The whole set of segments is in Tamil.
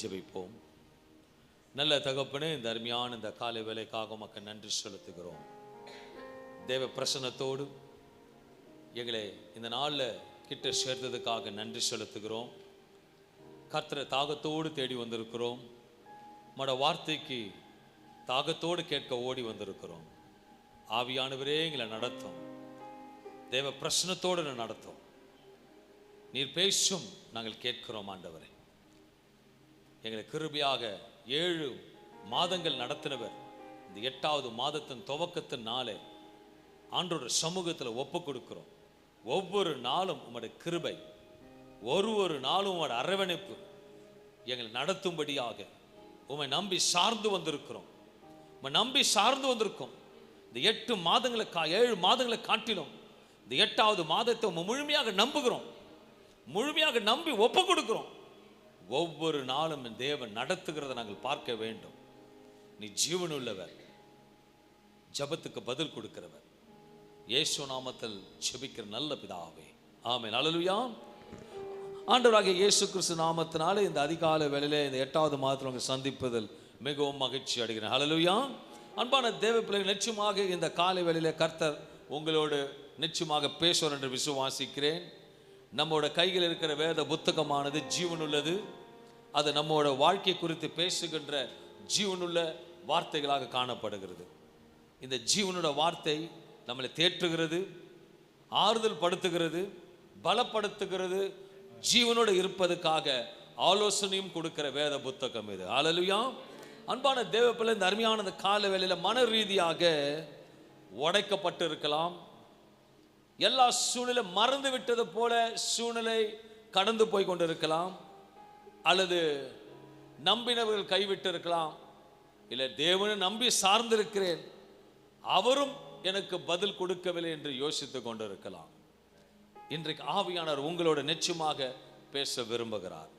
ஜெபிப்போம். நல்ல தகப்பனே இந்த அருமையான இந்த காலை வேலைக்காக மக்கள் நன்றி செலுத்துகிறோம். தேவ பிரசன்னத்தோடு எங்களை இந்த நாளில் கிட்ட சேர்த்ததுக்காக நன்றி செலுத்துகிறோம். கர்த்தரை தாகத்தோடு தேடி வந்திருக்கிறோம். மட வார்த்தைக்கு தாகத்தோடு கேட்க ஓடி வந்திருக்கிறோம். ஆவியானவரே எங்களை நடத்தும். தேவ பிரசனத்தோடு நடத்தும். நீர் பேசும் நாங்கள் கேட்கிறோம் ஆண்டவரே. எங்களை கிருபியாக ஏழு மாதங்கள் நடத்தினவர். இந்த எட்டாவது மாதத்தின் துவக்கத்தின் நாளே ஆண்டோட சமூகத்தில் ஒப்பு கொடுக்குறோம். ஒவ்வொரு நாளும் உம்முடைய கிருபை ஒரு ஒரு நாளும் உங்களோட அரவணைப்பு எங்களை நடத்தும்படியாக உமை நம்பி சார்ந்து வந்திருக்கிறோம். உமை நம்பி சார்ந்து வந்திருக்கோம். இந்த எட்டு மாதங்களை கா ஏழு மாதங்களை காட்டிலும் இந்த எட்டாவது மாதத்தை உம்மை முழுமையாக நம்புகிறோம். முழுமையாக நம்பி ஒப்பு கொடுக்குறோம். ஒவ்வொரு நாளும் தேவன் நடத்துகிறத நாங்கள் பார்க்க வேண்டும். நீ ஜீவனுள்ளவர். ஜபத்துக்கு பதில் கொடுக்கிறவர். இயேசு நாமத்தில் ஜெபிக்கிற நல்ல பிதாவே. ஆமை அல்லேலூயா ஆண்டவராக இயேசு கிறிஸ்து நாமத்தினாலே இந்த அதிகால வேலையில் இந்த எட்டாவது மாதத்தில் உங்கள் சந்திப்பதில் மிகவும் மகிழ்ச்சி அடைகிறேன். ஹalleluya. அன்பான தேவ பிள்ளைகள் நிச்சயமாக இந்த காலை வேளையிலே கர்த்தர் உங்களோடு நிச்சயமாக பேசுவார் என்று விசுவாசிக்கிறேன். நம்மோட கையில் இருக்கிற வேத புத்தகமானது ஜீவனுள்ளது. அது நம்மோட வாழ்க்கை குறித்து பேசுகின்ற ஜீவனுள்ள வார்த்தைகளாக காணப்படுகிறது. இந்த ஜீவனோட வார்த்தை நம்மளை தேற்றுகிறது ஆறுதல் படுத்துகிறது பலப்படுத்துகிறது. ஜீவனோடு இருப்பதுக்காக ஆலோசனையும் கொடுக்கிற வேத புத்தகம் இது. ஆலலுயா அன்பான தேவப்பிள்ளை இந்த அருமையான இந்த கால மன ரீதியாக உடைக்கப்பட்டு இருக்கலாம் எல்லா சூழ்நிலை மறந்து விட்டது போல சூழ்நிலை கடந்து போய் கொண்டிருக்கலாம். அல்லது நம்பினவர்கள் கைவிட்டு இருக்கலாம் இல்லை தேவனை நம்பி சார்ந்திருக்கிறேன். அவரும் எனக்கு பதில் கொடுக்கவில்லை என்று யோசித்து கொண்டிருக்கலாம். இன்றைக்கு ஆவியானவர் உங்களோட நிச்சயமாக பேச விரும்புகிறார்.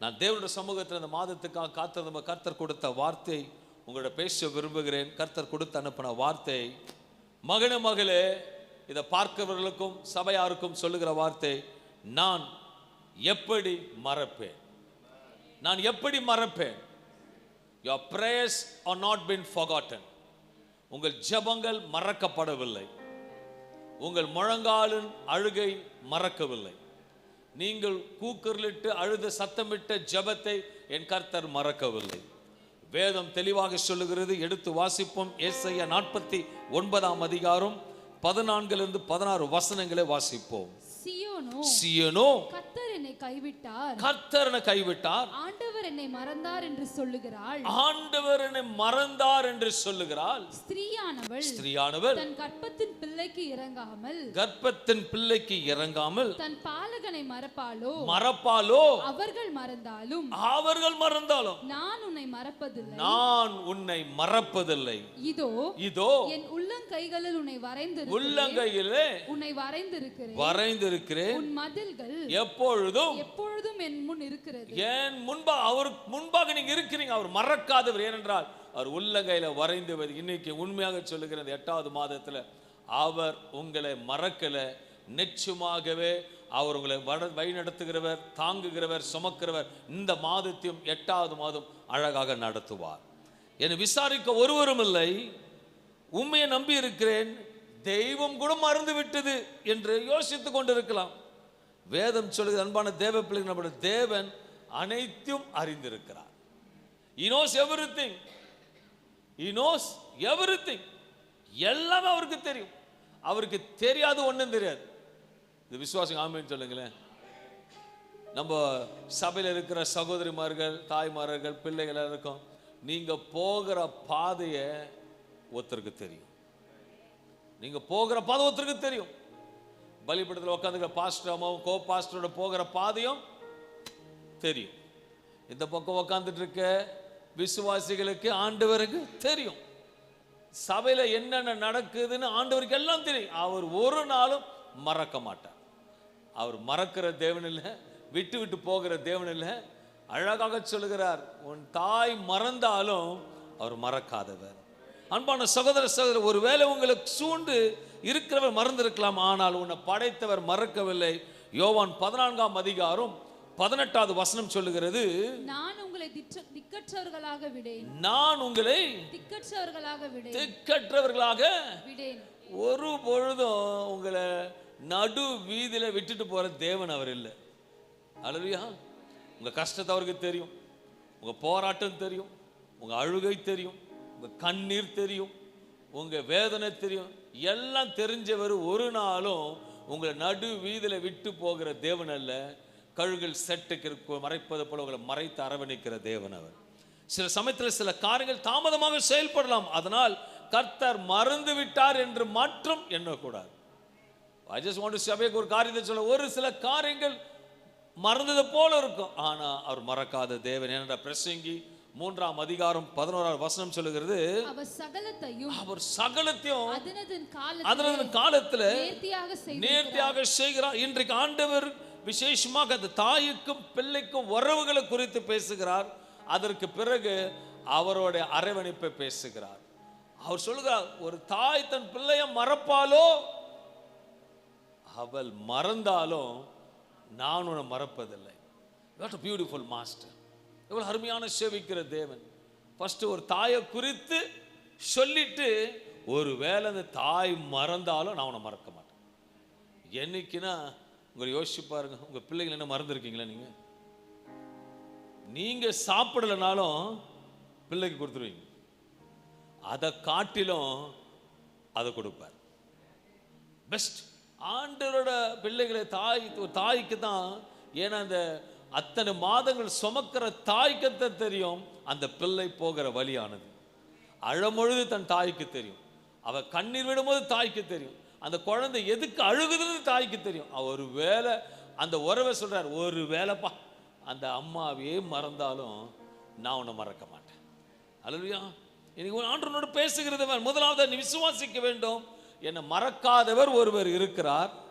நான் தேவனுடைய சமூகத்தில் இந்த மாதத்துக்காக காத்திருந்த கர்த்தர் கொடுத்த வார்த்தை உங்களோட பேச விரும்புகிறேன். கர்த்தர் கொடுத்து அனுப்பின வார்த்தை மகன மகளே இதை பார்க்கிறவர்களுக்கும் சபையாருக்கும் சொல்லுகிற வார்த்தை நான் எப்படி மறப்பேன்? நான் எப்படி மறப்பேன்? Your prayers are not been forgotten உங்கள் ஜெபங்கள் மறக்கப்படவில்லை. உங்கள் முழங்காலின் அழுகை மறக்கவில்லை. நீங்கள் கூக்குரலிட்டு அழுத சத்தமிட்ட ஜெபத்தை என் கர்த்தர் மறக்கவில்லை. வேதம் தெளிவாக சொல்லுகிறது. எடுத்து வாசிப்போம். ஏசையா நாற்பத்தி ஒன்பதாம் அதிகாரம் பதினான்கிலிருந்து பதினாறு வசனங்களை வாசிப்போம். சியோனோ சியனோ கத்தர் என்னை கைவிட்டார். கர்த்தரனை கைவிட்டார். ஆண்டவர் என்னை மறந்தார் என்று சொல்லுகிறாள். ஆண்டவர் என்னை மறந்தார் என்று சொல்லுகிறாள். ஸ்திரீயானவள் ஸ்திரீயானவர் தன் கற்பத்தின் பிள்ளைக்கு இறங்காமல் கர்ப்பத்தின் பிள்ளைக்கு இறங்காமல் தன் பாலகனை மறப்பாளோ? மறப்பாலோ அவர்கள் மறந்தாலும் அவர்கள் மறந்தாலும் நான் உன்னை மறப்பதில்லை. நான் உன்னை மறப்பதில்லை. இதோ இதோ என் உள்ளங்கைகளில் உன்னை வரைந்து உள்ளங்கையிலே உன்னை வரைந்திருக்கிறேன். வரைந்திருக்கிறேன். உன் மதில்கள் எப்பொழுதும் எப்பொழுதும் என் முன் இருக்கிறது. ஏன் முன்பா அவர் முன்பாக நீங்க இருக்கிறீங்க அவர் மறக்காதவர். ஏனென்றால் அவர் உள்ளங்கையில வரைந்தவர் இன்னைக்கு உண்மையாக சொல்லுகிற இந்த எட்டாவது மாதத்துல அவர் உங்களை மறக்கல. நிச்சயமாகவே அவர் உங்களை வட வழி நடத்துகிறவர் தாங்குகிறவர் சுமக்கிறவர் இந்த மாதத்தையும் எட்டாவது மாதம் அழகாக நடத்துவார். என்னை விசாரிக்க ஒருவரும் இல்லை. உண்மையை நம்பி இருக்கிறேன். தெய்வம் கூட மறந்து விட்டது என்று யோசித்துக் கொண்டிருக்கலாம். வேதம் சொல்லுகிறது அன்பான தேவ பிள்ளைகள் நம்முடைய தேவன் அனைத்தும் அறிந்திருக்கிறார். He knows knows everything. He everything எல்லாமே அவருக்கு தெரியும். அவருக்கு தெரியாது ஒன்றும் தெரியாது. இது விசுவாசம் ஆமைன்னு சொல்லுங்களேன். நம்ம சபையில் இருக்கிற சகோதரிமார்கள் தாய்மார்கள் பிள்ளைகள் இருக்கும் நீங்கள் போகிற பாதையை ஒருத்தருக்கு தெரியும். நீங்கள் போகிற பாதை ஒருத்தருக்கு தெரியும். பலிபடத்தில் உட்காந்துக்கிற பாஸ்டர் கோ பாஸ்டரோட போகிற பாதையும் தெரியும். இந்த பக்கம் உட்காந்துட்டு இருக்க விசுவாசிகளுக்கு ஆண்டவருக்கு தெரியும். சபையில் என்னென்ன நடக்குதுன்னு ஆண்டவருக்கு எல்லாம் தெரியும். அவர் ஒரு நாளும் மறக்க மாட்டார். அவர் மறக்கிற தேவன் இல்லை விட்டு விட்டு போகிற தேவன் இல்லை. அழகாக சொல்லுகிறார் உன் தாய் மறந்தாலும் அவர் மறக்காதவர். அன்பான சகோதர சகோதரர் ஒருவேளை உங்களுக்கு சூண்டு இருக்கிறவர் மறந்திருக்கலாம் ஆனால் உன்னை படைத்தவர் மறக்கவில்லை. யோவான் பதினான்காம் அதிகாரம் பதினெட்டாவது வசனம் சொல்லுகிறது நான் உங்களை உங்களை திக்கற்றவர்களாக விடேன். நான் உங்களை திக்கற்றவர்களாக விடேன். திக்கற்றவர்களாக விடேன். ஒரு பொழுதும் உங்களை நடு வீதியில விட்டுட்டு போற தேவன் அவர் இல்லை. அழலியா உங்க கஷ்டத்தை அவருக்கு தெரியும் உங்க போராட்டம் தெரியும் உங்க அழுகை தெரியும். கண்ணீர் தெரியும் உங்கள் வேதனை தெரியும். எல்லாம் தெரிஞ்சவர் ஒரு நாளும் உங்களை நடு வீதியில் விட்டு போகிற தேவன் அல்ல. கழுகில் செட்டுக்கு மறைப்பது போல உங்களை மறைத்து அரவணைக்கிற தேவன் அவர். சில சமயத்தில் சில காரியங்கள் தாமதமாக செயல்படலாம். அதனால் கர்த்தர் மறந்து விட்டார் என்று மாற்றம் எண்ணக்கூடாது. ஐ ஜஸ்ட் வாண்ட் டு சபைக்கு ஒரு காரியத்தை சொல்ல ஒரு சில காரியங்கள் மறந்தது போல இருக்கும். ஆனால் அவர் மறக்காத தேவன். என்னடா பிரசங்கி மூன்றாம் அதிகாரம் பதினோராம் வசனம் சொல்லுகிறது அவர் சகலத்தையும் அவர் சகலத்தையும் அதனதன் காலத்தில் நேர்த்தியாக செய்கிறார். இன்றைக்கு ஆண்டவர் விசேஷமாக அந்த தாய்க்கும் பிள்ளைக்கும் உறவுகளை குறித்து பேசுகிறார். அதற்கு பிறகு அவருடைய அரவணைப்பை பேசுகிறார். அவர் சொல்லுகிறார் ஒரு தாய் தன் பிள்ளைய மறப்பாலோ? அவள் மறந்தாலும் நான் உன்னை மறப்பதில்லை. வாட் பியூட்டிஃபுல் மாஸ்டர் எவ்வளவு அருமையான சேவிக்கிற தேவன். ஃபஸ்ட்டு ஒரு தாயை குறித்து சொல்லிட்டு ஒரு வேலை அந்த தாய் மறந்தாலும் நான் உன்னை மறக்க மாட்டேன். என்னைக்குன்னா உங்களை யோசிச்சு பாருங்க உங்க பிள்ளைகள் என்ன மறந்துருக்கீங்களா நீங்க? நீங்க சாப்பிடலைனாலும் பிள்ளைக்கு கொடுத்துருவீங்க. அதை காட்டிலும் அதை கொடுப்பார். பெஸ்ட் ஆண்டரோட பிள்ளைகளை தாய் ஒரு தாய்க்கு தான் ஏன்னா அந்த அத்தனை மாதங்கள் சுமக்கிற தாய்க்குத்தான் தெரியும். அந்த பிள்ளை போகிற வழியானது. அழமொழுது தன் தாய்க்கு தெரியும். அவள் கண்ணீர் விடும்போது தாய்க்கு தெரியும். அந்த குழந்தை எதுக்கு அழுகுதுன்னு தாய்க்கு தெரியும். ஒரு வேலை அந்த உறவை சொல்கிறார் ஒரு வேலைப்பா அந்த அம்மாவையே மறந்தாலும் நான் உன்னை மறக்க மாட்டேன். அல்லையா இன்னைக்கு ஒரு ஆண்டவனோடு பேசுகிறது முதலாவது நீ விசுவாசிக்க வேண்டும். என்னை மறக்காதவர் ஒருவர் இருக்கிறார்.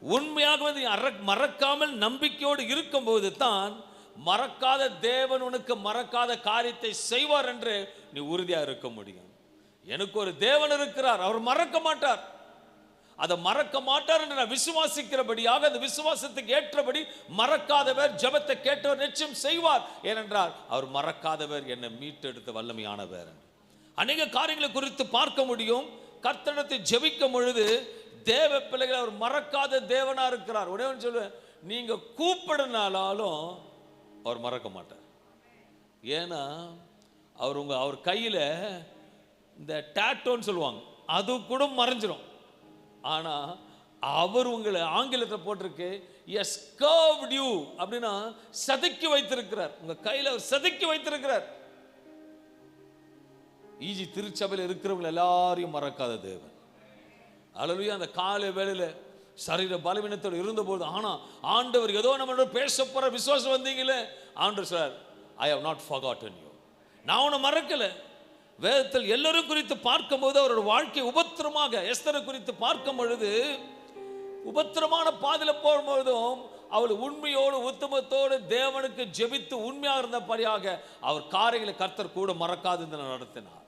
உண்மையாகவே நீ அற- மறக்காமல் நம்பிக்கையோடு இருக்கும்போது தான் மறக்காத தேவன் உனக்கு மறக்காத காரியத்தை செய்வார் என்று நீ உறுதியாக இருக்க முடியும். எனக்கு ஒரு தேவன் இருக்கிறார் அவர் மறக்க மாட்டார். அதை மறக்க மாட்டார் என்று நான் விசுவாசிக்கிறபடியாக அந்த விசுவாசத்துக்கு ஏற்றபடி மறக்காதவர் ஜெபத்தை கேட்டவர் நிச்சயம் செய்வார். ஏனென்றால் அவர் மறக்காதவர் என்னை மீட்டெடுத்த வல்லமையானவர். அநேக காரியங்களை குறித்து பார்க்க முடியும். கர்த்தனத்தை ஜெபிக்கும் பொழுது தேவ பிள்ளைகளை அவர் மறக்காத தேவனாக இருக்கிறார். உடனே ஒன்று சொல்லுவேன் நீங்கள் கூப்பிடுனாலும் அவர் மறக்க மாட்டார். ஏன்னா அவர் உங்கள் அவர் கையில் இந்த டேட்டோன்னு சொல்லுவாங்க. அது கூட மறைஞ்சிரும். ஆனால் அவர் உங்களை ஆங்கிலத்தில் போட்டிருக்கு எஸ் கர்வ்ட் யூ அப்படின்னா செதுக்கி வைத்திருக்கிறார். உங்கள் கையில் அவர் செதுக்கி வைத்திருக்கிறார். ஈஜி திருச்சபையில் இருக்கிறவங்க எல்லாரையும் மறக்காத தேவன். அழலுயா அந்த காலை வேலையில் சரீர பலவீனத்தோடு இருந்தபோது ஆனா ஆண்டவர் ஏதோ நம்மளோட பேச போற விசுவாசம் வந்தீங்களே ஆண்டவர் sir I have not forgotten you நான் உன்னை மறக்கலை. வேதத்தில் எல்லோரும் குறித்து பார்க்கும்போது அவரோட வாழ்க்கை உபத்திரமாக எஸ்தரை குறித்து பார்க்கும் பொழுது உபத்திரமான பாதையில போகும்போதும் அவள் உண்மையோடு உத்தமத்தோடு தேவனுக்கு ஜெபித்து உண்மையாக இருந்தபடியாக அவர் காரியங்களை கர்த்தர் கூட மறக்காது நடத்தினார்.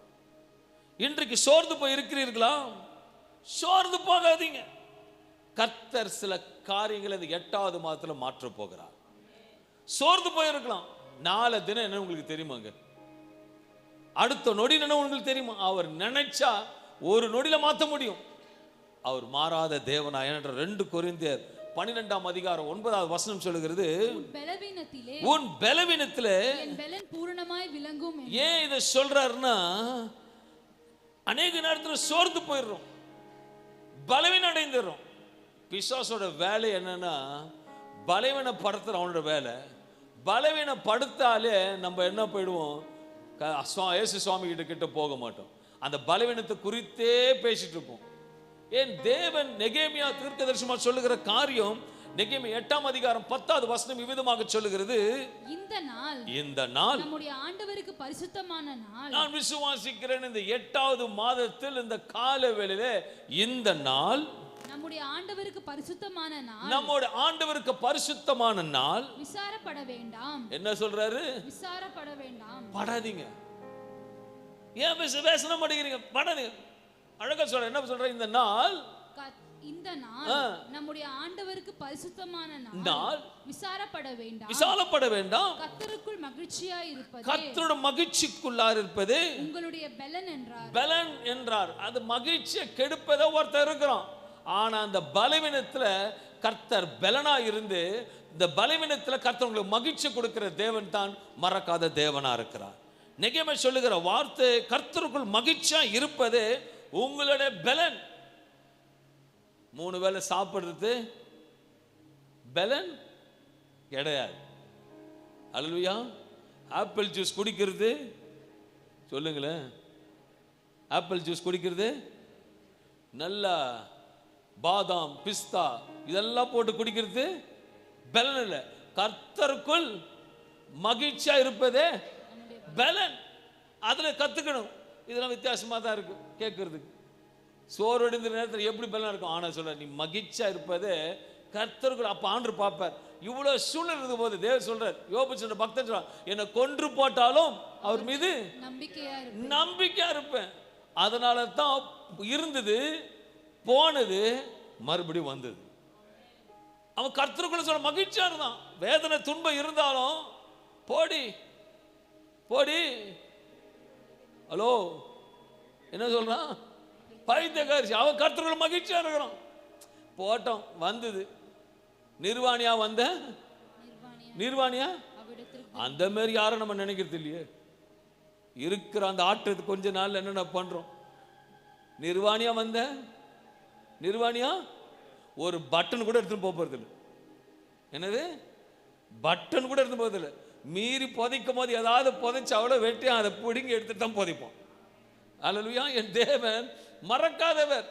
இன்றைக்கு சோர்ந்து போய் இருக்கிறீர்களா? சோர்ந்து போகாதீங்க. கர்த்தர் சில காரியங்களை இந்த எட்டாவது மாதத்துல மாற்ற போகிறார். சோர்ந்து போயிருக்கலாம். நாளை தினம் என்ன உங்களுக்கு தெரியுமாங்க? அடுத்த நொடி என்ன உங்களுக்கு தெரியுமா? அவர் நினைச்சா ஒரு நொடியில மாத்த முடியும். அவர் மாறாத தேவனா என்ற ரெண்டு கொரிந்தியர் பன்னிரெண்டாம் அதிகாரம் ஒன்பதாவது வசனம் சொல்லுகிறது உன் பலவீனத்திலே பூரணமாய் விளங்கும். ஏன் இதை சொல்றாருன்னா அநேக நேரத்துல சோர்ந்து போயிடுறோம். பலவீனம் அடைந்துடும் பிசாசோட வேலை என்னன்னா பலவீனப்படுத்துற அவனோட வேலை. பலவீனப்படுத்தாலே நம்ம என்ன போயிடுவோம்? க- சுவா- இயேசு சுவாமி கிட்ட கிட்ட போக மாட்டோம். அந்த பலவீனத்தை குறித்தே பேசிட்டு இருப்போம். ஏன் தேவன் நெகேமியா தீர்க்கதரிசனமா சொல்லுகிற காரியம் நெகேமியா எட்டாம் அதிகாரம் பத்தாவது வசனம் இவ்விதமாக சொல்லுகிறது. இந்த நாள் இந்த நாள் நம்முடைய ஆண்டவருக்கு பரிசுத்தமான நாள். நான் விசுவாசிக்கிறேன் இந்த எட்டாவது மாதத்தில் இந்த கால வேளையில இந்த நாள் நம்முடைய ஆண்டவருக்கு பரிசுத்தமான நாள். நம்மோட ஆண்டவருக்கு பரிசுத்தமான நாள். விசாரப்பட வேண்டாம். என்ன சொல்றாரு? விசாரப்பட வேண்டாம். படாதீங்க. ஏன் பேச பேசணும் மாட்டேங்கிறீங்க? படாதீங்க. அழகா சொல்ற என்ன சொல்ற? இந்த நாள் இந்த நாள். நம்முடைய ஆண்டவருக்கு பரிசுத்தமான நாள். விசாரப்பட வேண்டாம். விசாலப்பட வேண்டாம். கத்தருக்குள் மகிழ்ச்சியா இருப்பது. கர்த்தரோட மகிழ்ச்சிக்குள்ளார் இருப்பது. உங்களுடைய பெலன் என்றார். பலன் என்றார். அது மகிழ்ச்சியை கெடுப்பதோ ஒருத்தர் இருக்கிறான். ஆனா அந்த பலவீனத்துல கர்த்தர் பலனா இருந்து இந்த பலவீனத்துல கர்த்தர் உங்களுக்கு மகிழ்ச்சி கொடுக்கிற தேவன் தான் மறக்காத தேவனா இருக்கிறார். நெகேமே சொல்லுகிற வார்த்தை கர்த்தருக்குள் மகிழ்ச்சியா இருப்பது உங்களுடைய பலன். மூணு வேளை சாப்பிட்றது பலன் கிடையாது. அழுவியா ஆப்பிள் ஜூஸ் குடிக்கிறது சொல்லுங்களேன். ஆப்பிள் ஜூஸ் குடிக்கிறது நல்லா பாதாம் பிஸ்தா இதெல்லாம் போட்டு குடிக்கிறது பலன் இல்லை. கர்த்தருக்குள் மகிழ்ச்சியா இருப்பதே பலன். அதில் கற்றுக்கணும் இதெல்லாம் வித்தியாசமாக தான் இருக்கும் கேட்கறதுக்கு. சோர்வடைந்த நேரத்தில் எப்படி பலன் இருக்கும்? ஆனா சொல்ற நீ மகிழ்ச்சியா இருப்பதே கர்த்தருக்குள் அப்ப ஆண்டு பார்ப்பார். இவ்வளவு சூழ்நிலை இருக்கும் போது தேவ சொல்றார் யோபு சொல்ற பக்தன் சொல்றான் என்னை கொன்று போட்டாலும் அவர் மீது நம்பிக்கையா இருப்பது நம்பிக்கையா இருப்பேன். அதனால தான் இருந்தது போனது மறுபடியும் வந்தது. அவன் கர்த்தருக்குள்ள சொல்ல மகிழ்ச்சியா இருந்தான். வேதனை துன்பம் இருந்தாலும் போடி போடி. ஹலோ என்ன சொல்றான்? பைத்தியக்காரி அவன் கர்த்தருக்குள்ள மகிழ்ச்சியாக இருக்கிறான். போட்டோம் வந்தது. நிர்வாணியா வந்த? நிர்வாணியா? அந்த மாதிரி யாரும் நம்ம நினைக்கிறது இல்லையே. இருக்கிற அந்த ஆட்டத்துக்கு கொஞ்ச நாள் என்னென்ன பண்றோம்? நிர்வாணியா வந்த? நிர்வாணியா? ஒரு பட்டன் கூட எடுத்துன்னு போக போறது இல்லை என்னது? பட்டன் கூட எடுத்து போகிறது இல்லை மீறி புதைக்கும் போது ஏதாவது புதைச்சு அவ்வளோ வெட்டி அதை பிடுங்கி எடுத்துட்டு தான் புதைப்போம். அலலுயா என் தேவன் மறக்காதவர்.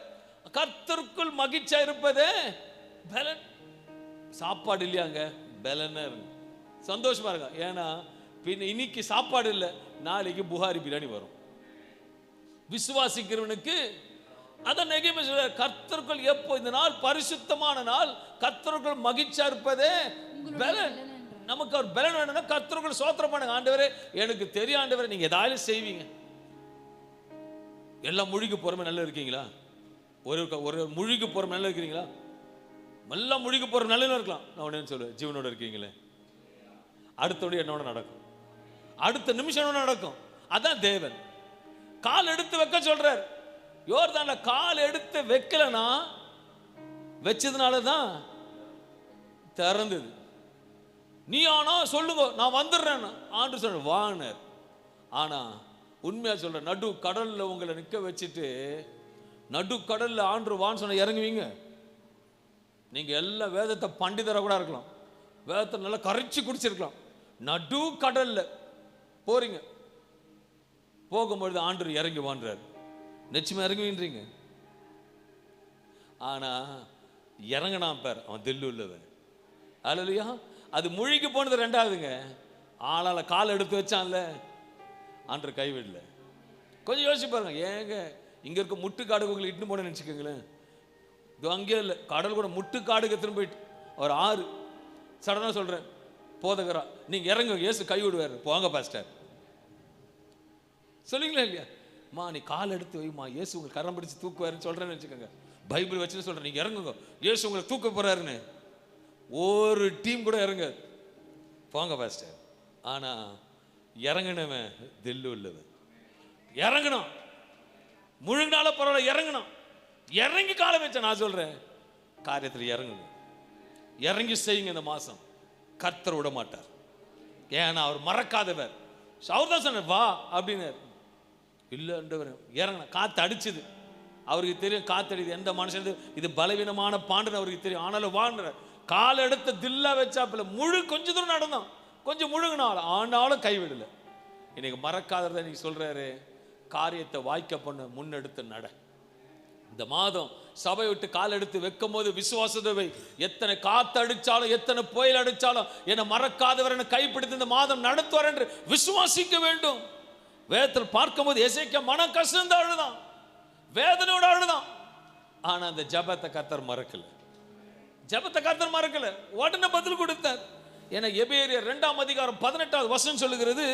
கர்த்தருக்குள் மகிழ்ச்சியா இருப்பதே பலன். சாப்பாடு இல்லையாங்க? பலனா இருங்க சந்தோஷமா இருங்க ஏன்னா பின்ன இன்னைக்கு சாப்பாடு இல்லை நாளைக்கு புகாரி பிரியாணி வரும். விசுவாசிக்கிறவனுக்கு அதான் நெகிமை சொல்ற கர்த்தருக்குள் எப்போ இந்த நாள் பரிசுத்தமான நாள் கர்த்தருக்குள் மகிழ்ச்சியா இருப்பதே பலன். நமக்கு ஒரு பலன் வேணும்னா கர்த்தருக்குள் சோத்திரம் பண்ணுங்க ஆண்டவரே. எனக்கு தெரியும் ஆண்டவரே நீங்க ஏதாவது செய்வீங்க. எல்லாம் முழுகி போறமே நல்லா இருக்கீங்களா? ஒரு ஒரு முழுகி போற நல்லா இருக்கிறீங்களா? நல்லா முழுகி போகிற நல்லா இருக்கலாம். நான் உடனே சொல்லுவேன்? ஜீவனோட இருக்கீங்களே. அடுத்தோடு என்னோட நடக்கும்? அடுத்த நிமிஷம் என்னோட நடக்கும்? அதான் தேவன். கால் எடுத்து வைக்க சொல்றார். யோர்தான்ல கால் எடுத்து வைக்கலனா வச்சதுனால தான் திறந்தது. நீ ஆனா சொல்லுங்க நான் வந்துடுறேன் ஆண்டு சொல்ற வானர். ஆனா உண்மையாக சொல்ற நடு கடலில் உங்களை நிற்க வச்சுட்டு நடு கடலில் ஆண்டு வான்னு சொன்ன இறங்குவீங்க. நீங்கள் எல்லா வேதத்தை பண்டிதரை கூட இருக்கலாம். வேதத்தை நல்லா கரைச்சி குடிச்சிருக்கலாம். நடு கடலில் போறீங்க. போகும்பொழுது ஆண்டு இறங்கி வான்றார். நிச்சயமாக இறங்குவீன்றீங்க. ஆனால் இறங்கினான் பேர் அவன் தில்லு உள்ளவன் இல்லையா அது முழுகி போனது ரெண்டாவதுங்க. ஆளால் கால் எடுத்து வச்சான்ல. ஆண்டு கைவிடல. கொஞ்சம் யோசிச்சு பாருங்க. ஏங்க இங்க இருக்க முட்டுக்காடு உங்களை இட்டுன்னு போன நினச்சிக்கோங்களேன். இது அங்கேயே இல்லை கடல் கூட முட்டுக்காடுக்கு திரும்ப போயிட்டு ஒரு ஆறு. சடனாக சொல்கிறேன் போதகரா நீங்க இறங்க ஏசு கை விடுவார். போங்க பாஸ்டர் சொல்லுங்களா இல்லையா? மா நீ கால் எடுத்து வைமா ஏசு உங்களுக்கு கரம் பிடிச்சு தூக்குவாருன்னு சொல்றேன்னு வச்சுக்கோங்க பைபிள் வச்சுன்னு சொல்றேன் நீங்க இறங்குங்க. ஏசு உங்களை தூக்க போறாருன்னு. ஒரு டீம் கூட இறங்க. போங்க பாஸ்டர் ஆனா இறங்கினவன் தெல்லு உள்ளவன் இறங்கணும். முழுங்கினால பரவாயில்ல இறங்கணும். இறங்கி காலை வச்ச நான் சொல்றேன் காரியத்தில் இறங்கணும் இறங்கி செய்யுங்க இந்த மாதம் கர்த்தர் விட மாட்டார். ஏன்னா அவர் மறக்காதவர். அவர் தான் சொன்னார் வா அப்படின்னார் இல்லைன்றவர் இறங்கணும் காற்று அடிச்சுது. அவருக்கு தெரியும் காத்தடிது எந்த மனுஷன் இது? பலவீனமான பாண்டுன்னு அவருக்கு தெரியும். ஆனாலும் வாண்டுற கால் எடுத்து தில்லா வச்சாப்புல முழு கொஞ்ச தூரம் நடந்தோம் கொஞ்சம் முழுங்கினாலும் ஆனாலும் கைவிடல இன்னைக்கு மறக்காததை நீ சொல்றாரு. காரியத்தை வாய்க்க பண்ண முன்னெடுத்து நட. இந்த மாதம் சபை விட்டு கால் எடுத்து வைக்கும் போது விசுவாசத்தை எத்தனை காத்து அடிச்சாலும் எத்தனை புயல் அடிச்சாலும் என்னை மறக்காதவர் என்னை கைப்பிடித்து இந்த மாதம் நடத்துவார் என்று விசுவாசிக்க வேண்டும். வேதத்தில் பார்க்கும்போது எசைக்க மனம் கசந்து அழுதான். வேதனையோட அழுதான். ஆனா அந்த ஜபத்தை கத்தர் மறக்கல. ஜபத்தை கத்தர் மறக்கல. உடனே பதில் கொடுத்தார். என எபேரியர் இரண்டாம் அதிகாரம் பதினெட்டாவது வசனம் சொல்லுகிறது.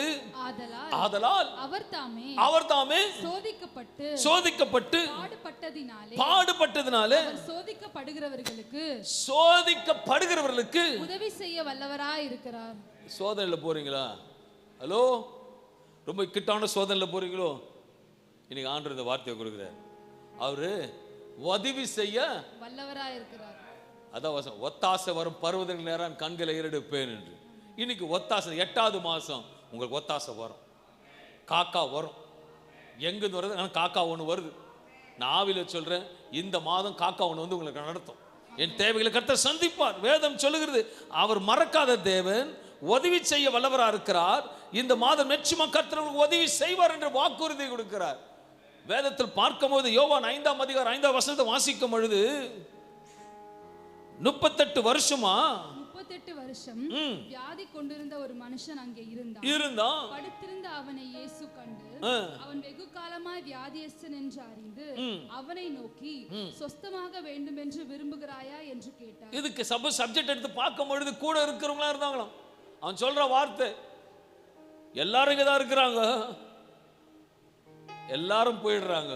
ஆதலால் அவர் தாமே அவர் தாமே சோதிக்கப்பட்டு சோதிக்கப்பட்டு பாடுபட்டதினாலே பாடுபட்டதுனால சோதிக்கப்படுகிறவர்களுக்கு சோதிக்கப்படுகிறவர்களுக்கு உதவி செய்ய வல்லவராய் இருக்கிறார். சோதனையில் போறீங்களா? ஹலோ? ரொம்ப இக்கட்டான சோதனையில் போறீங்களோ? இன்னைக்கு ஆண்டு இந்த வார்த்தையை கொடுக்குறார். அவரு உதவி செய்ய வல்லவராய் இருக்கிறார். அதான் ஒத்தாசை வரும் பருவதங்கள் நேரம் கண்களை இருடுப்பேன் என்று. இன்னைக்கு ஒத்தாசை எட்டாவது மாதம் உங்களுக்கு ஒத்தாசை வரும். காக்கா வரும். எங்கேருந்து வருது? ஆனால் காக்கா ஒன்று வருது. நான் ஆவியில் சொல்கிறேன் இந்த மாதம் காக்கா ஒன்று வந்து உங்களுக்கு நடத்தும். என் தேவைகளை கர்த்தர் சந்திப்பார். வேதம் சொல்லுகிறது அவர் மறக்காத தேவன் உதவி செய்ய வல்லவராக இருக்கிறார். இந்த மாதம் நிச்சயமா கர்த்தர் உதவி செய்வார் என்று வாக்குறுதி கொடுக்கிறார். வேதத்தில் பார்க்கும்போது யோவான் ஐந்தாம் அதிகாரம் ஐந்தாம் வசனத்தை வாசிக்கும் பொழுது முப்பத்தெட்டு வருஷமா? முப்பத்தெட்டு வருஷம் வியாதி கொண்டிருந்த ஒரு மனுஷன் அங்கே இருந்தான். இருந்தான். படுத்திருந்த அவனை இயேசு கண்டு. அவன் வெகு காலமாய் வியாதியஸ்தன் என்று அறிந்து. அவனை நோக்கி சொஸ்தமாக வேண்டும் என்று விரும்புகிறாயா? என்று கேட்டார். இதுக்கு சப்ப சப்ஜெக்ட் எடுத்து பார்க்கும் பொழுது கூட இருக்கிறவங்களா இருந்தாங்களாம். அவன் சொல்ற வார்த்தை எல்லாரும் இங்கே தான் இருக்கிறாங்க. எல்லாரும் போயிடுறாங்க.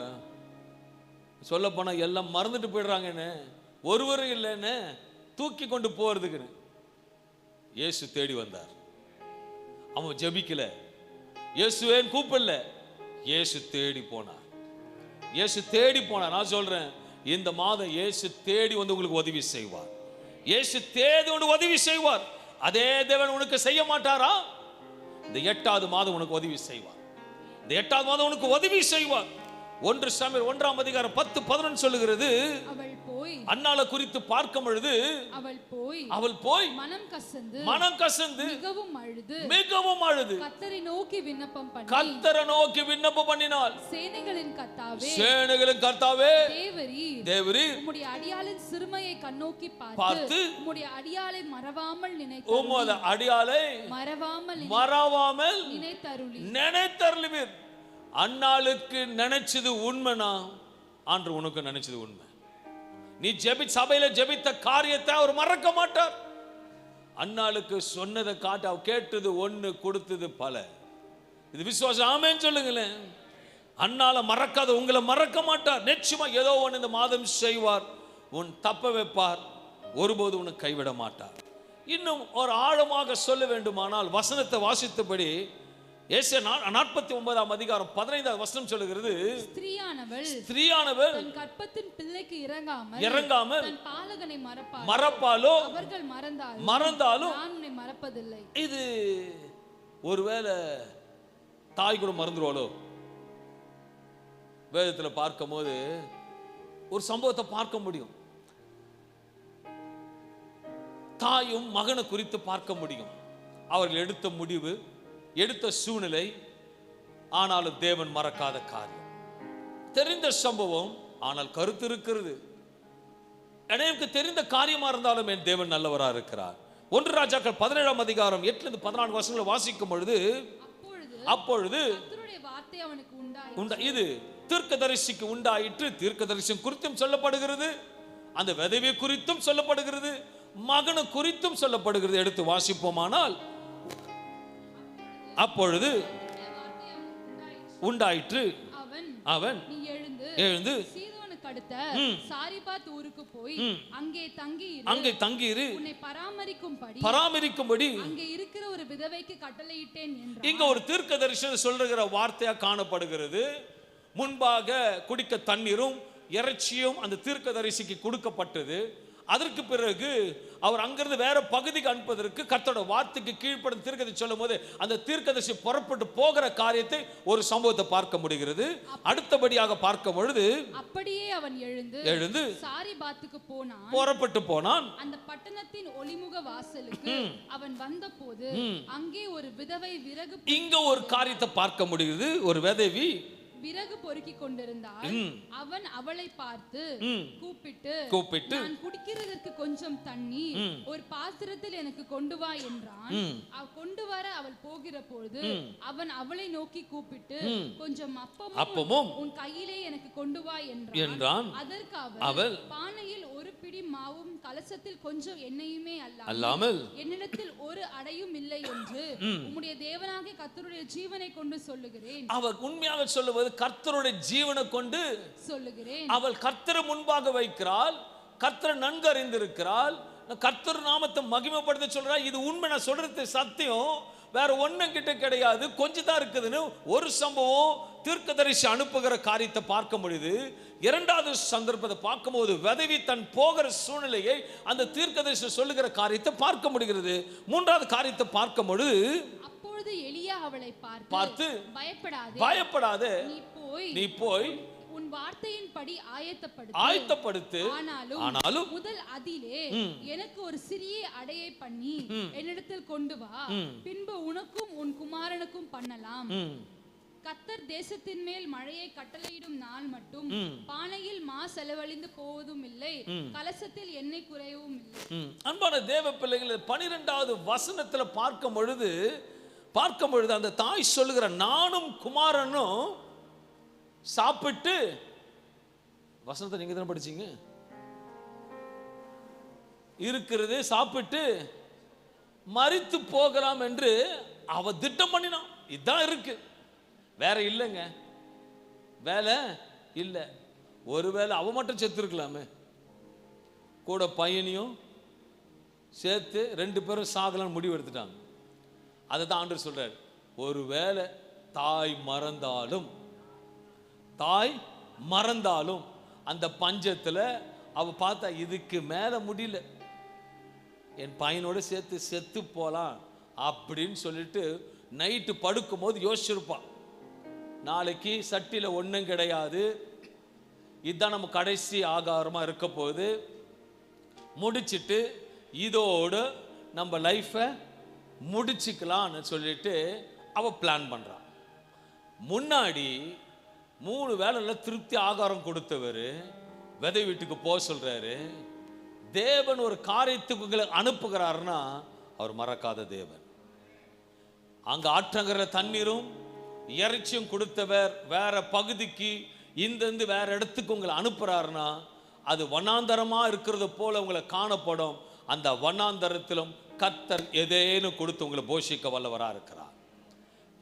சொல்ல போனா எல்லாம் மறந்துட்டு போயிடுறாங்கன்னு. ஒருவரும் இல்லைன்னு தூக்கி கொண்டு போறதுக்குன்னு. இயேசு தேடி வந்தார். அவன் ஜெபிக்கல. இயேசுவேன் கூப்பிடல. இயேசு தேடி போனார். இயேசு தேடி போனார். நான் சொல்றேன் இந்த மாதம் இயேசு தேடி வந்து உங்களுக்கு உதவி செய்வார். இயேசு தேடி உனக்கு உதவி செய்வார். அதே தேவன் உனக்கு செய்ய மாட்டாரா? இந்த எட்டாவது மாதம் உனக்கு உதவி செய்வார். இந்த எட்டாவது மாதம் உனக்கு உதவி செய்வார். ஒன்று சாமியல் ஒன்றாம் அதிகாரம் பத்து பதினொன்று சொல்லுகிறது அவள் போய் அன்னாளை குறித்து பார்க்கும் பொழுது அவள் போய் அவள் போய் மனம் கசந்து மனம் கசந்து மிகவும் அழுது. மிகவும் அழுது. கத்தரை நோக்கி விண்ணப்பம் பண்ணி கர்த்தரை நோக்கி விண்ணப்பம் பண்ணினாள். சேனைகளின் கத்தாவே சேனைகளின் கர்த்தாவே தேவரி தேவரி உம்முடைய அடியாளின் சிறுமையை கண்ணோக்கி பார்த்து, உம்முடைய அடியாளை மறவாமல் நினைத்து உமது அடியாலை மறவாமல் மறவாமல் நினைத்தருளி. நினைத்தருளுவீர். அன்னாளுக்கு நினைச்சது உண்மைனா? ஆண்டு உனக்கு நினைச்சது உண்மை. நீ ஜெபி சபையில ஜெபித்த காரியத்தை அவர் மறக்க மாட்டார். அன்னாளுக்கு சொன்னதை காட்ட கேட்டது ஒன்று கொடுத்தது பல. இது விசுவாசம் ஆமேன்னு சொல்லுங்களேன். அண்ணால மறக்காத உங்களை மறக்க மாட்டார். நிச்சயமா ஏதோ ஒன்று இந்த மாதம் செய்வார். உன் தப்ப வைப்பார். ஒருபோது உன்னை கைவிட மாட்டார். இன்னும் ஒரு ஆழமாக சொல்ல வேண்டுமானால் வசனத்தை வாசித்தபடி ஏசிய நாற்பத்தி ஒன்பதாம் அதிகாரம் பதினைந்தாவது வசனம் சொல்லுகிறது ஸ்திரீயானவள் ஸ்திரீயானவர் தன் கற்பத்தின் பிள்ளைக்கு இறங்காமல் இறங்காமல் தன் பாலகனை மறப்பாள்? மறப்பாலோ அவர்கள் மறந்தால்? மறந்தாலும் நான் உன்னை மறப்பதில்லை. இது ஒருவேளை தாய் கூட மறந்துருவாளோ? வேதத்தில் பார்க்கும்போது ஒரு சம்பவத்தை பார்க்க முடியும். தாயும் மகனை குறித்து பார்க்க முடியும். அவர்கள் எடுத்த முடிவு எடுத்த சூழ்நிலை ஆனாலும் தேவன் மறக்காத காரியம். தெரிந்த சம்பவம் ஆனால் கருத்து இருக்கிறது. எனக்கு தெரிந்த காரியமா இருந்தாலும் என் தேவன் நல்லவரா இருக்கிறார். ஒன்று ராஜாக்கள் பதினேழாம் அதிகாரம் எட்டுல இருந்து பதினான்கு வருஷங்களை வாசிக்கும் பொழுது அப்பொழுது உண்டா இது தீர்க்கதரிசிக்கு உண்டாயிற்று. தீர்க்கதரிசனம் குறித்தும் சொல்லப்படுகிறது அந்த விதவை குறித்தும் சொல்லப்படுகிறது மகனு குறித்தும் சொல்லப்படுகிறது. எடுத்து வாசிப்போமானால் அப்பொழுது உண்டாயிற்று. அவன் எழுந்து அடுத்த சாரிபாத் ஊருக்கு போய் அங்கே தங்கி இரு. அங்கே தங்கியிரு. உன்னை பராமரிக்கும்படி பராமரிக்கும்படி அங்கே இருக்கிற ஒரு விதவைக்கு கட்டளையிட்டேன் இங்க ஒரு தீர்க்க தரிசனம் சொல்லுகிற வார்த்தையா காணப்படுகிறது. முன்பாக குடிக்க தண்ணீரும் இறைச்சியும் அந்த தீர்க்க தரிசிக்கு கொடுக்கப்பட்டது. அதற்கு பிறகு அவர் அங்கிருந்து வேற பகுதிக்கு அனுப்பதற்கு கர்த்தரோட வார்த்தைக்கு கீழ்ப்படும் தீர்க்கதை சொல்லும் போது அந்த தீர்க்கதரிசி புறப்பட்டு போகிற காரியத்தை ஒரு சம்பவத்தை பார்க்க முடிகிறது. அடுத்தபடியாக பார்க்கும் பொழுது அப்படியே அவன் எழுந்து எழுந்து சாரிபாத்துக்கு போனான். புறப்பட்டு போனான். அந்த பட்டணத்தின் ஒளிமுக வாசலுக்கு அவன் வந்தபோது அங்கே ஒரு விதவை விறகு இங்க ஒரு காரியத்தை பார்க்க முடிகிறது. ஒரு விதவி விறகு பொறுக்கி கொண்டிருந்தாள் ம். அவன் அவளை பார்த்து. கூப்பிட்டு கூப்பிட்டு. நான் குடிக்கிறதற்கு கொஞ்சம் தண்ணி. ஒரு பாத்திரத்தில் எனக்கு கொண்டு வா என்றான். கொண்டு வர அவள் போகிற பொழுது அவன் அவளை நோக்கி கூப்பிட்டு. கொஞ்சம் அப்பமும் அப்பமும் உன் கையிலே எனக்கு கொண்டு வா என்றான். அதற்கு அவள் பானையில் ஒரு பிடி மாவும் கலசத்தில் கொஞ்சம் எண்ணெயுமே அல்ல அல்லாமல். என்னிடத்தில் ஒரு அடையும் இல்லை என்று உம்முடைய தேவனாகிய கர்த்தருடைய ஜீவனை கொண்டு சொல்லுகிறேன். அவர் உண்மையாக சொல்லுவது கர்த்தருடைய ஜீவனை கொண்டு சொல்லுகிறேன். அவள் கர்த்தரை முன்பாக வைக்கிறாள். கர்த்தரை நன்கு அறிந்திருக்கிறாள் கர்த்தர் நாமத்தை மகிமைப்படுத்த சொல்றா இது உண்மை. நான் சொல்றது சத்தியம். வேற ஒண்ணும் கிட்ட கிடையாது. கொஞ்சம் தான் இருக்குதுன்னு ஒரு சம்பவம் தீர்க்கதரிசி அனுப்புகிற காரியத்தை பார்க்க முடியுது இரண்டாவது சந்தர்ப்பத்தை பார்க்கும்போது விதவி தன் போகிற சூழ்நிலையை அந்த தீர்க்கதரிசி சொல்லுகிற காரியத்தை பார்க்க முடிகிறது. மூன்றாவது காரியத்தை பார்க்கும் பொழுது அப்பொழுது எலியா அவளை பார்த்து பார்த்து பயப்படாதே பயப்படாதே நீ போய் நீ போய் உன் வார்த்தையின்படி ஆயத்தப்படு ஆயத்தப்படுத்து. ஆனாலும் ஆனாலும் முதல் அதிலே எனக்கு ஒரு சிறிய அடையை பண்ணி என்னிடத்தில் கொண்டு வா. பின்பு உனக்கும் உன் குமாரனுக்கும் பண்ணலாம். கத்தர் தேசத்தின் மேல் மழையை கட்டளையிடும் நாள் மட்டும் பானையில் மா செலவழிந்து போவதும் இல்லை. கலசத்தில் எண்ணெய் குறையவும் இல்லை. அன்பான தேவ பிள்ளைகள் பனிரெண்டாவது வசனத்துல பார்க்கும் பொழுது பார்க்கும் பொழுது அந்த தாய் சொல்லுகிற நானும் குமாரனும் சாப்பிட்டு வசனத்தை நீங்க தானே படிச்சீங்க? இருக்கிறது சாப்பிட்டு மறித்து போகலாம் என்று அவ திட்டம் பண்ணினான். இதுதான் இருக்கு. வேற இல்லைங்க. வேலை இல்லை. ஒருவேளை அவ மட்டும் செத்து இருக்கலாமே. கூட பையனையும் சேர்த்து ரெண்டு பேரும் சாகலாம்னு முடிவு எடுத்துட்டாங்க. அதை தான் ஆண்டு சொல்றார். ஒருவேளை தாய் மறந்தாலும் தாய் மறந்தாலும் அந்த பஞ்சத்தில் அவ பார்த்தா இதுக்கு மேலே முடியல. என் பையனோட சேர்த்து செத்து போகலாம் அப்படின்னு சொல்லிட்டு நைட்டு படுக்கும்போது யோசிச்சிருப்பான். நாளைக்கு சட்டியில் ஒன்றும் கிடையாது. இதுதான் நம்ம கடைசி ஆகாரமாக இருக்க போகுது. முடிச்சிட்டு இதோடு நம்ம லைஃப்பை முடிச்சுக்கலான்னு சொல்லிட்டு அவ பிளான் பண்ணுறான் முன்னாடி மூணு வேலையில் திருப்தி ஆகாரம் கொடுத்தவர் விதை வீட்டுக்கு போக சொல்கிறாரு தேவன் ஒரு காரியத்துக்கு உங்களை அனுப்புகிறாருன்னா அவர் மறக்காத தேவன். அங்கே ஆற்றங்கர தண்ணீரும் இறைச்சியும் கொடுத்தவர் வேற பகுதிக்கு இந்திருந்து வேற இடத்துக்கு உங்களை அனுப்புகிறாருன்னா அது வண்ணாந்தரமாக இருக்கிறது போல உங்களை காணப்படும். அந்த வனாந்தரத்திலும் கத்தர் எதேனும் கொடுத்து உங்களை போஷிக்க வல்லவராக இருக்கிறார்.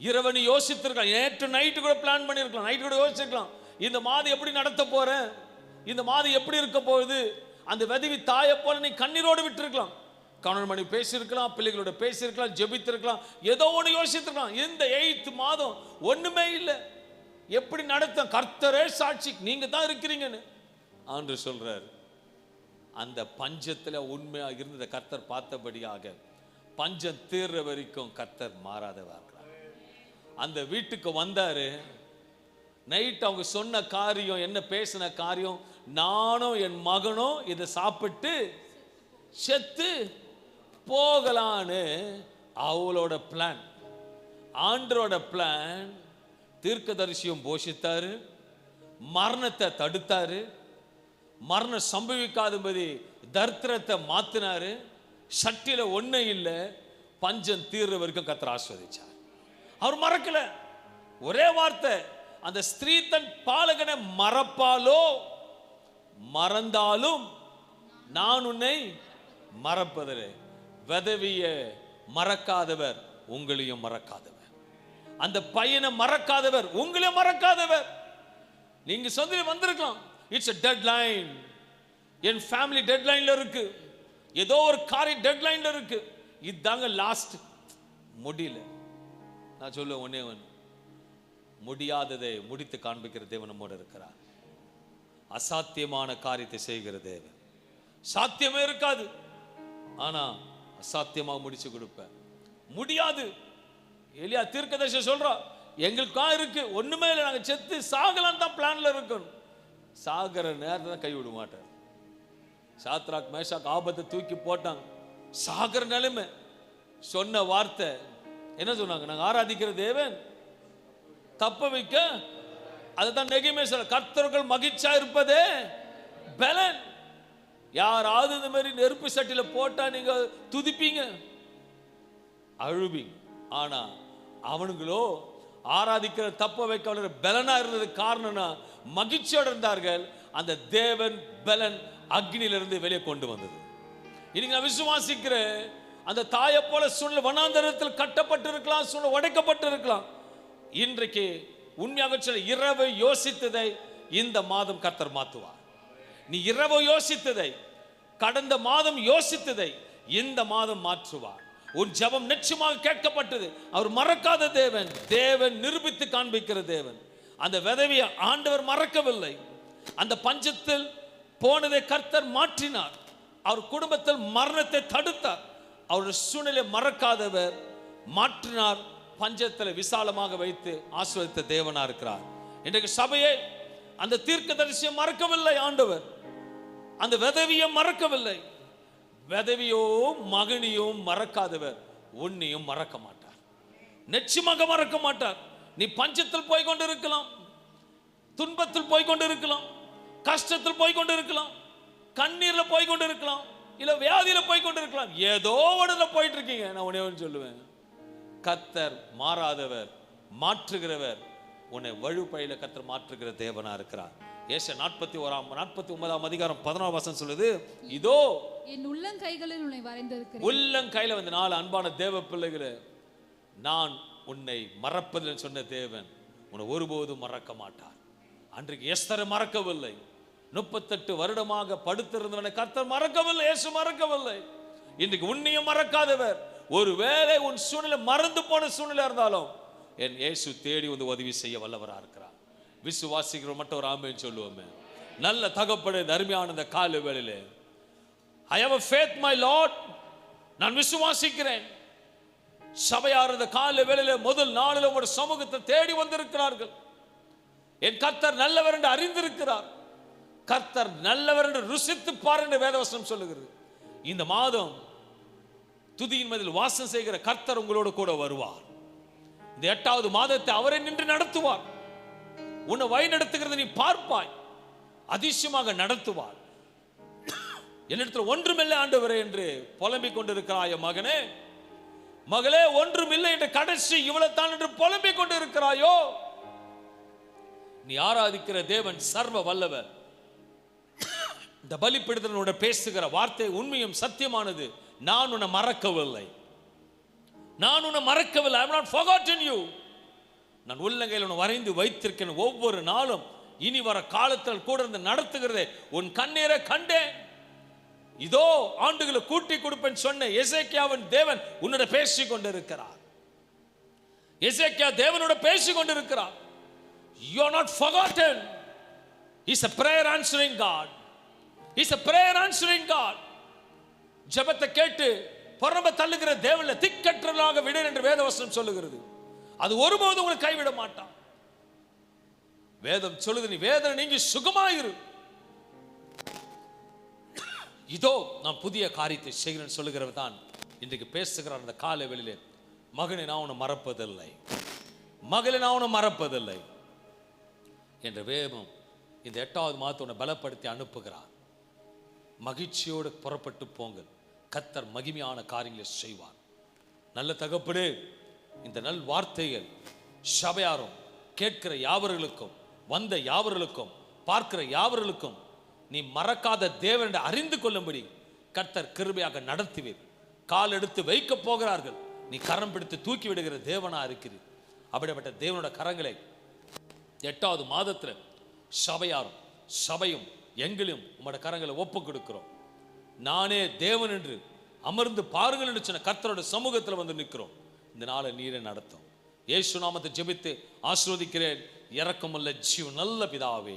இரவனி யோசித்திருக்கலாம். நேற்று நைட்டு கூட பிளான் பண்ணியிருக்கலாம். நைட்டு கூட யோசிச்சிருக்கலாம் இந்த மாதம் எப்படி நடத்த போகிறேன் இந்த மாதம் எப்படி இருக்க போகுது? அந்த விதவி தாயை போல நீ கண்ணீரோடு விட்டுருக்கலாம். கணவன் மணி பேசியிருக்கலாம் பிள்ளைகளோட பேசியிருக்கலாம் ஜெபித்திருக்கலாம் ஏதோ ஒன்று யோசித்திருக்கலாம். இந்த எயித்து மாதம் ஒன்றுமே இல்லை. எப்படி நடத்த? கர்த்தரே சாட்சி. நீங்கள் தான் இருக்கிறீங்கன்னு. ஆண்டு சொல்கிறார் அந்த பஞ்சத்தில் உண்மையாக இருந்த கர்த்தர் பார்த்தபடியாக பஞ்சம் தீர்ற வரைக்கும் கர்த்தர் மாறாதவா அந்த வீட்டுக்கு வந்தார். நைட் அவங்க சொன்ன காரியம் என்ன பேசின காரியம் நானும் என் மகனும் இதை சாப்பிட்டு செத்து போகலான்னு அவளோட பிளான் ஆண்டரோட பிளான் தீர்க்கதரிசியும் போஷித்தாரு மரணத்தை தடுத்தாரு. மரணம் சம்பவிக்காதபடி தர்த்திரத்தை மாத்தினாரு. சட்டியில ஒண்ணே இல்லை பஞ்சம் தீர்ற வரைக்கும் கத்திர ஆஸ்வதிச்சார் அவர் மறக்கல. ஒரே வார்த்தை அந்த ஸ்திரீ தன் பாலகனை மறப்பாலோ? மறந்தாலும் நான் உன்னை மறப்பதில்லை. விதவிய மறக்காதவர் உங்களையும் மறக்காதவர். அந்த பையனை மறக்காதவர் உங்களையும் மறக்காதவர். நீங்க சொந்த வந்திருக்கலாம். இட்ஸ் a டெட்லைன் என் ஃபேமிலி டெட்லைனில் இருக்கு. ஏதோ ஒரு காரியம் டெட்லைனில் இருக்கு. இதாங்க லாஸ்ட் முடியல. நான் சொல்லுவேன் ஒன்னே ஒன்று முடியாததை முடித்து காண்பிக்கிற தேவன் நம்மோடு இருக்கிறார். அசாத்தியமான காரியத்தை செய்கிற தேவன். சாத்தியமே இருக்காது. ஆனால் அசாத்தியமாக முடிச்சு கொடுப்பேன். முடியாது. எலியா தீர்க்கதரிசி சொல்கிறோம் எங்களுக்கா இருக்கு? ஒன்றுமே இல்லை. நாங்கள் செத்து சாகலாம் தான் பிளானில் இருக்கணும். சாகிற நேரத்தை தான் கைவிட மாட்டார். சாத்ராக் மேஷாக் ஆபத்தை தூக்கி போட்டாங்க. சாகிற நிலைமை. சொன்ன வார்த்தை என்ன சொன்னாங்க? நாங்கள் ஆராதிக்கிற தேவன். தப்ப வைக்க அதுதான் நெகிமே சொல்ல கர்த்தர்கள் மகிழ்ச்சியா இருப்பதே பலன். யாராவது இந்த மாதிரி நெருப்பு சட்டியில் போட்டா நீங்க துதிப்பீங்க? அழுவீங்க. ஆனா அவனுங்களோ ஆராதிக்கிற தப்ப வைக்க அவனுக்கு பலனா இருந்தது காரணம்னா மகிழ்ச்சியோடு இருந்தார்கள் அந்த தேவன் பலன் அக்னியிலிருந்து வெளியே கொண்டு வந்தது. இன்னைக்கு நான் விசுவாசிக்கிறேன். அந்த தாயை போல சூழ்நிலை வனாந்தரத்தில் கட்டப்பட்டு இருக்கலாம் சூழ்நிலை உடைக்கப்பட்டு இருக்கலாம் இன்றைக்கு உண்மையாக சொல்ல இரவு யோசித்ததை இந்த மாதம் கர்த்தர் மாத்துவார் நீ இரவு யோசித்ததை கடந்த மாதம் யோசித்ததை இந்த மாதம் மாற்றுவார். உன் ஜெபம் நிச்சயமாக கேட்கப்பட்டது. அவர் மறக்காத தேவன் தேவன் நிரூபித்து காண்பிக்கிற தேவன். அந்த விதவியை ஆண்டவர் மறக்கவில்லை. அந்த பஞ்சத்தில் போனதை கர்த்தர் மாற்றினார். அவர் குடும்பத்தில் மரணத்தை தடுத்தார். அவருடைய சூழ்நிலை மறக்காதவர் மாற்றினார். பஞ்சத்தில் விசாலமாக வைத்து ஆஸ்வதித்த தேவனா இருக்கிறார். இன்றைக்கு சபையை அந்த தீர்க்க மறக்கவில்லை ஆண்டவர். அந்த விதவியை மறக்கவில்லை. விதவியோ மகனியோ மறக்காதவர். உன்னையும் மறக்க மாட்டார். நிச்சயமாக மறக்க மாட்டார். நீ பஞ்சத்தில் போய் கொண்டு இருக்கலாம் துன்பத்தில் போய் கொண்டு இருக்கலாம் கஷ்டத்தில் போய் கொண்டு இருக்கலாம் கண்ணீர்ல போய் கொண்டு இருக்கலாம் இல்ல வியாதியில போய் கொண்டு இருக்கலாம் ஏதோ ஒன்றுல போயிட்டு இருக்கீங்க நான் உடனே சொல்லுவேன். கத்தர் மாறாதவர் மாற்றுகிறவர். உன்னை வழுப்பையில கத்தர் மாற்றுகிற தேவனா இருக்கிறார். ஏச நாற்பத்தி ஓராம் நாற்பத்தி ஒன்பதாம் அதிகாரம் பதினோரு வசனம் சொல்லுது இதோ என் உள்ளங்கைகளில் உன்னை வரைந்திருக்கிறேன். உள்ளங்கையில வந்து நாலு அன்பான தேவ பிள்ளைகளே நான் உன்னை மறப்பதில் சொன்ன தேவன் உன்னை ஒருபோதும் மறக்க மாட்டார். அன்றைக்கு எஸ்தரை மறக்கவில்லை. முப்பத்தெட்டு வருடமாக படுத்திருந்தவனை கர்த்தர் மறக்கவில்லை இயேசு மறக்கவில்லை. இன்றைக்கு உன்னையும் மறக்காதவர். ஒருவேளை உன் சூழ்நிலை மறந்து போன சூழ்நிலை இருந்தாலும் என் இயேசு தேடி வந்து உதவி செய்ய வல்லவராக இருக்கிறார். விசுவாசிக்கிற மட்டும் ஒரு ஆமைன்னு சொல்லுவோமே. நல்ல தகப்படு அருமையான இந்த கால வேளையிலே I have faith my Lord நான் விசுவாசிக்கிறேன். சபையார் இந்த கால வேளையில முதல் நாளில் உங்களுடைய சமூகத்தை தேடி வந்திருக்கிறார்கள். என் கர்த்தர் நல்லவர் என்று அறிந்திருக்கிறார். கர்த்தர் நல்லவர் என்று ருசித்து பார் என்று வேதவசனம் சொல்லுகிறது. இந்த மாதம் துதியின் மதில் வாசம் செய்கிற கர்த்தர் உங்களோட கூட வருவார். இந்த எட்டாவது மாதத்தை அவரை நின்று நடத்துவார். உன்னை வழி நடத்துகிறத நீ பார்ப்பாய். அதிசயமாக நடத்துவார். என்னிடத்தில் ஒன்றுமில்லை ஆண்டவரே என்று புலம்பிக் கொண்டிருக்கிறாய் மகனே. மகளே ஒன்றுமில்லை என்று கடைசி இவ்வளவுதான் என்று புலம்பிக் கொண்டிருக்கிறாயோ? நீ ஆராதிக்கிற தேவன் சர்வ வல்லவர் இந்த பலிப்பிடுதலோட பேசுகிற வார்த்தை உண்மையும் சத்தியமானது. நான் உன்னை மறக்கவில்லை. நான் உன்னை மறக்கவில்லை. ஐ நாட் forgotten யூ நான் உள்ளங்கையில் உன்னை வரைந்து வைத்திருக்கிறேன் ஒவ்வொரு நாளும். இனி வர காலத்தில் கூட இருந்து நடத்துகிறதே உன் கண்ணீரை கண்டேன். இதோ ஆண்டுகளை கூட்டி கொடுப்பேன் சொன்ன எசேக்கியாவின் தேவன் உன்னோட பேசி கொண்டிருக்கிறார் எசேக்கியா தேவனோட பேசி கொண்டிருக்கிறார் you are not forgotten is a prayer answering God is a prayer answering God ஜெபத்தை கேட்டு புறம்ப தள்ளுகிற தேவன திக்கற்றலாக விடு என்று வேதவசனம் சொல்லுகிறது. அது ஒருபோதும் உங்களை கைவிட மாட்டான். வேதம் சொல்லுது நீ வேதனை நீங்கி சுகமாயிரு. இதோ நான் புதிய காரியத்தை செய்கிறேன் சொல்லுகிறவர் தான் இன்றைக்கு பேசுகிறார் அந்த காலை வெளியிலே மகனை நான் உன மறப்பதில்லை. மகளை நான் உன மறப்பதில்லை. என்ற வேகம் இந்த எட்டாவது மாதத்தை உன்னை பலப்படுத்தி அனுப்புகிறார். மகிழ்ச்சியோடு புறப்பட்டு போங்கள். கத்தர் மகிமையான காரியங்களை செய்வார். நல்ல தகப்படு இந்த நல் வார்த்தைகள் சபையாரும் கேட்கிற யாவர்களுக்கும் வந்த யாவர்களுக்கும் பார்க்கிற யாவர்களுக்கும் நீ மறக்காத தேவனை அறிந்து கொள்ளும்படி கர்த்தர் கிருபையாக நடத்துவீர். கால் எடுத்து வைக்க போகிறார்கள். நீ கரம் பிடித்து தூக்கி விடுகிற தேவனா இருக்கிறீர். அப்படிப்பட்ட தேவனோட கரங்களை எட்டாவது மாதத்துல சபையாரும் சபையும் எங்களையும் உங்களோட கரங்களை ஒப்பு கொடுக்கிறோம். நானே தேவன் என்று அமர்ந்து பாருங்கள் என்று சொன்ன கர்த்தரோட சமூகத்தில் வந்து நிற்கிறோம். இந்த நாளை நீரை நடத்தும். ஏசு நாமத்தை ஜெபித்து ஆஸ்ரோதிக்கிறேன் இறக்கமுள்ள ஜீவ் நல்ல பிதாவே.